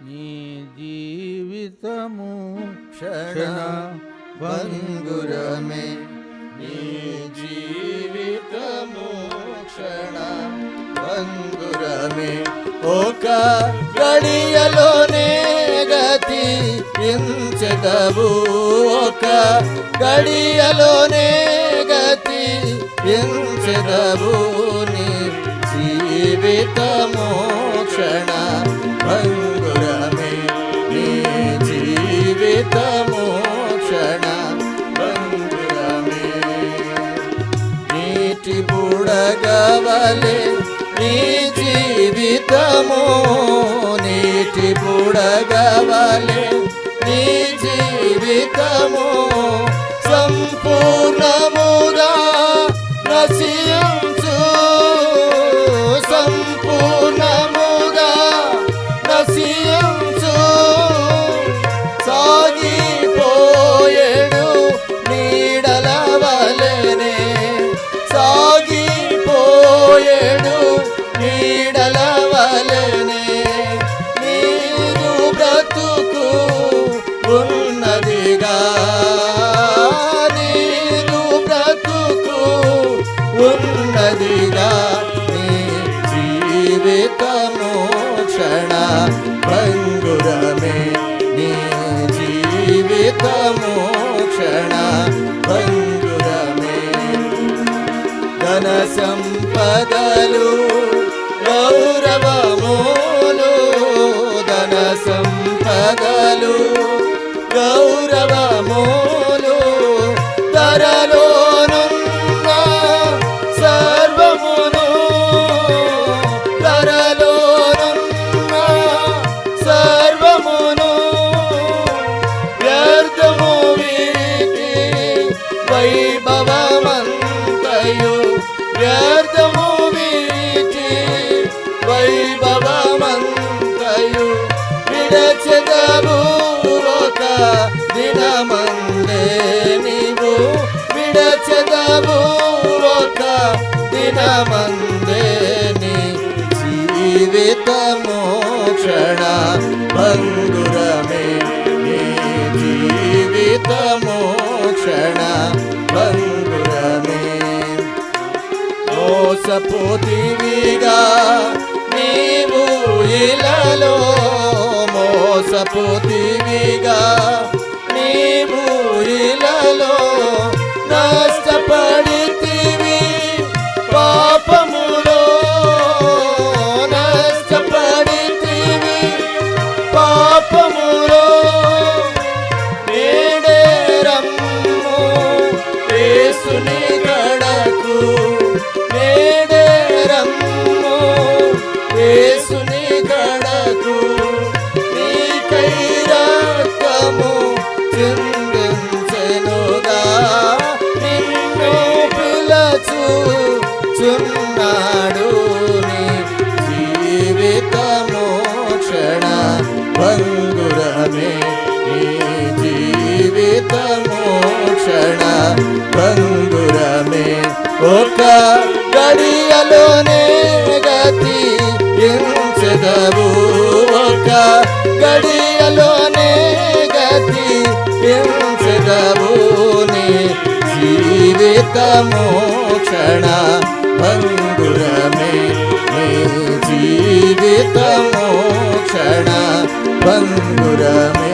నీ జీవితము క్షణ భంగురమే నీ జీవితము క్షణ భంగురమే ఒక గడియలోనే గతి పెంచటవు ఒక గడియలోనే గతి పెంచటవు నీ జీవితము నీటి బుడగవలే నీ జీవితము. నీటి బుడగవలే నీ జీవితము. సంపూర్ణముగా నశించు జీవితము క్షణ భంగురమే నీ జీవితము వైభవమంతయు వ్యర్థము వీటి వైభవమంతయు విడచెదవు ఒక దినమందే నీవు విడచెదవు ఒక దినమందే నీ జీవితము క్షణ భంగురమే నీ జీవితము క్షణ భంగురమే మోసపోతివిగా నీవు ఇలలో మోసపోతివిగా చున్నాడు జీవితమోక్షణ భంగురమే. నీ జీవితము భంగురమే. ఒక గడియలోనే గతి ఎంచదవు. ఒక గడియ మోక్షణ క్షణ భంగురమే నీ జీవితము క్షణ భంగురమే